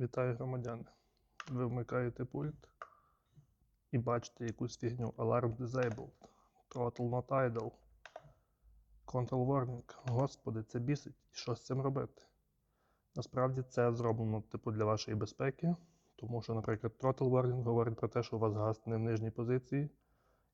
Вітаю громадяни. Ви вмикаєте пульт і бачите якусь фігню Alarm Disabled, Throttle Not Idle, Control Warning. Господи, це бісить. Що з цим робити? Насправді це зроблено типу для вашої безпеки, тому що, наприклад, Throttle Warning говорить про те, що у вас газ не в нижній позиції.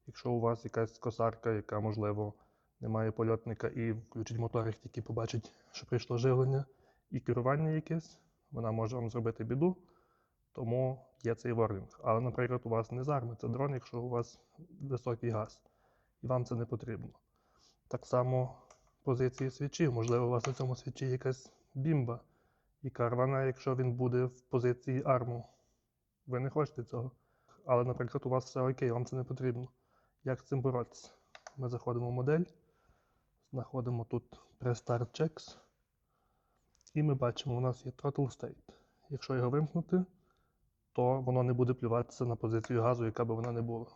Якщо у вас якась косарка, яка, можливо, не має польотника і включить мотор, як тільки побачить, що прийшло живлення, і керування якесь, вона може вам зробити біду, тому є цей ворнінг. Але, наприклад, у вас не з арми, це дрон, якщо у вас високий газ, і вам це не потрібно. Так само позиції свічів. Можливо, у вас на цьому свічі якась бімба, яка рвана, якщо він буде в позиції арму. Ви не хочете цього. Але, наприклад, у вас все окей, вам це не потрібно. Як з цим боротися? Ми заходимо в модель, знаходимо тут Prestart Checks, і ми бачимо, у нас є Throttle State. Якщо його вимкнути, то воно не буде плюватися на позицію газу, яка би вона не була.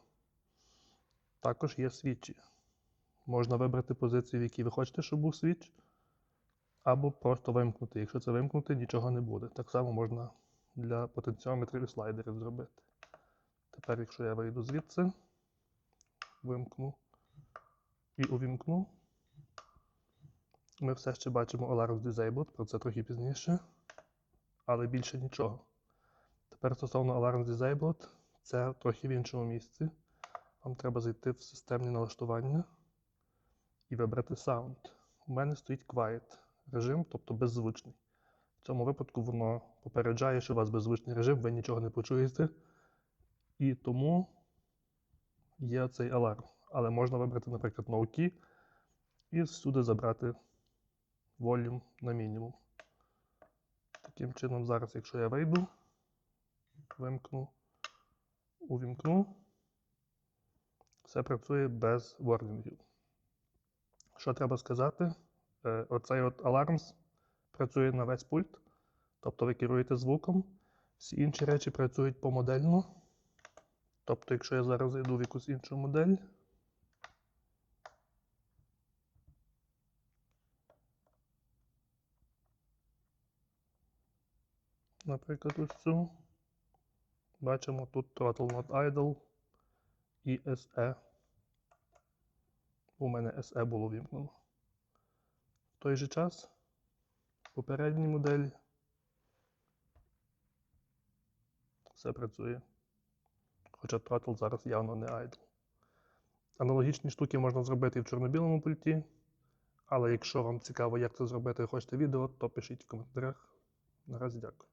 Також є свічі. Можна вибрати позицію, в якій ви хочете, щоб був свіч, або просто вимкнути. Якщо це вимкнути, нічого не буде. Так само можна для потенціометрів і слайдерів зробити. Тепер, якщо я вийду звідси, вимкну і увімкну, ми все ще бачимо Alarm Disabled, про це трохи пізніше, але більше нічого. Тепер стосовно Alarm Disabled, це трохи в іншому місці. Вам треба зайти в системні налаштування і вибрати Sound. У мене стоїть Quiet режим, тобто беззвучний. В цьому випадку воно попереджає, що у вас беззвучний режим, ви нічого не почуєте. І тому є цей аларм. Але можна вибрати, наприклад, No Key і всюди забрати волюм на мінімум. Таким чином, зараз, якщо я вийду, вимкну, увімкну, все працює без ворнінгів. Що треба сказати? Е, Оцей от Alarms працює на весь пульт, тобто ви керуєте звуком. Всі інші речі працюють помодельно. Тобто, якщо я зараз зайду в якусь іншу модель, наприклад, ось цю, бачимо тут Throttle Not Idle і SE. У мене SE було вімкнено. В той же час в попередній моделі все працює. Хоча Throttle зараз явно не idle. Аналогічні штуки можна зробити і в чорно-білому пульті. Але якщо вам цікаво, як це зробити і хочете відео, то пишіть в коментарях. Наразі дякую.